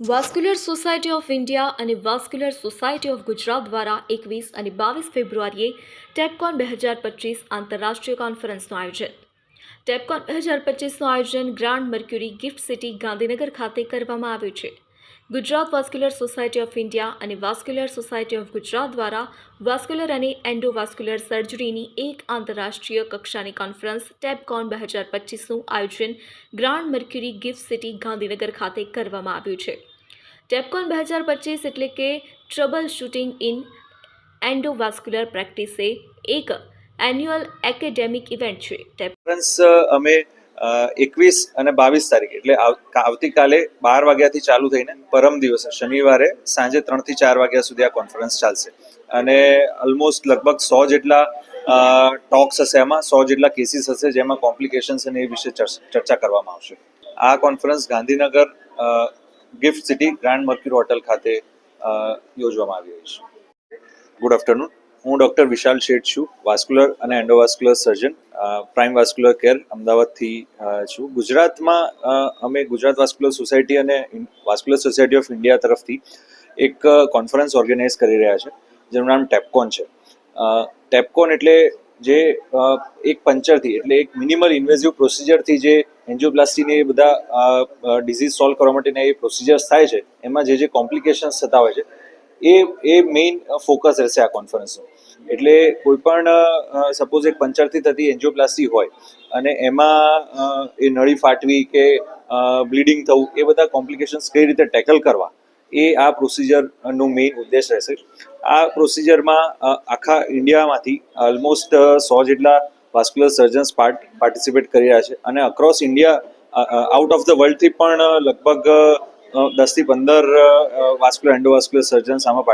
Vascular society of India અને vascular society of Gujarat દ્વારા એકવીસ અને બાવીસ ફેબ્રુઆરીએ ટેપકોન બે હજાર પચીસ આંતરરાષ્ટ્રીય કોન્ફરન્સનું આયોજન. ટેપકોન બે હજાર પચીસનું આયોજન Grand Mercury GIFT City Gandhinagar ખાતે કરવામાં આવ્યું છે. Gujarat vascular society of India અને વાસ્ક્યુલર સોસાયટી ઓફ ગુજરાત દ્વારા વાસ્ક્યુલર અને એન્ડોવાસ્ક્યુલર સર્જરીની એક આંતરરાષ્ટ્રીય કક્ષાની કોન્ફરન્સ ટેપકોન બે હજાર પચીસનું આયોજન grand mercury gift city Gandhinagar ખાતે કરવામાં આવ્યું છે ટેપકોન બે હજાર પચીસ એટલે કે ટ્રબલ શૂટિંગ ઇન એન્ડોવાસ્ક્યુલર પ્રેક્ટિસે એક એન્યુઅલ એકેડેમિક ઇવેન્ટ છે ટેપ અમે એકવીસ અને બાવીસ તારીખ. એટલે આવતીકાલે બાર વાગ્યાથી ચાલુ થઈને પરમ દિવસે, શનિવારે સાંજે ત્રણથી ચાર વાગ્યા સુધી આ કોન્ફરન્સ ચાલશે. અને ઓલમોસ્ટ લગભગ સો જેટલા ટોક્સ હશે એમાં, સો જેટલા કેસીસ હશે જેમાં કોમ્પ્લિકેશન્સ અને એ વિશે ચર્ચ- કરવામાં આવશે. આ conference Gandhinagar GIFT City Grand Mercure hotel ખાતે યોજવામાં આવી રહી છે. ગુડ આફ્ટરનૂન હું ડૉક્ટર વિશાલ શેઠ છું વાસ્ક્યુલર અને endovascular surgeon Prime Vascular Care અમદાવાદથી છું. ગુજરાતમાં અમે ગુજરાત વાસ્ક્યુલર સોસાયટી અને વાસ્ક્યુલર સોસાયટી ઓફ ઇન્ડિયા તરફથી એક કોન્ફરન્સ ઓર્ગેનાઇઝ કરી રહ્યા છે, જેનું નામ ટેપકોન છે. ટેપકોન એટલે જે એક પંચરથી, એટલે એક મિનિમલ ઇન્વેઝિવ પ્રોસિજરથી જે એન્જિયોપ્લાસ્ટીને એ બધા ડિઝીઝ સોલ્વ કરવા માટેના એ પ્રોસિજર્સ થાય છે, એમાં જે જે કોમ્પ્લિકેશન્સ થતા હોય છે, એ એ મેઇન ફોકસ રહેશે આ કોન્ફરન્સનું એટલે કોઈ પણ સપોઝ એક પંચરથી થતી એન્જિયોપ્લાસ્ટી હોય અને એમાં એ નળી ફાટવી કે બ્લીડિંગ થવું, એ બધા કોમ્પ્લિકેશન્સ કઈ રીતે ટેકલ કરવા, એ આ પ્રોસિજરનો મેઇન ઉદ્દેશ રહેશે. આ પ્રોસિજરમાં આખા ઇન્ડિયામાંથી ઓલમોસ્ટ સો જેટલા વાસ્ક્યુલર સર્જન્સ પાર્ટ પાર્ટિસિપેટ કરી રહ્યા છે અને across India out of the વર્લ્ડથી પણ લગભગ દસથી પંદર વાસ્ક્યુલર એન્ડોવાસ્ક્યુલર સર્જન્સ આમાં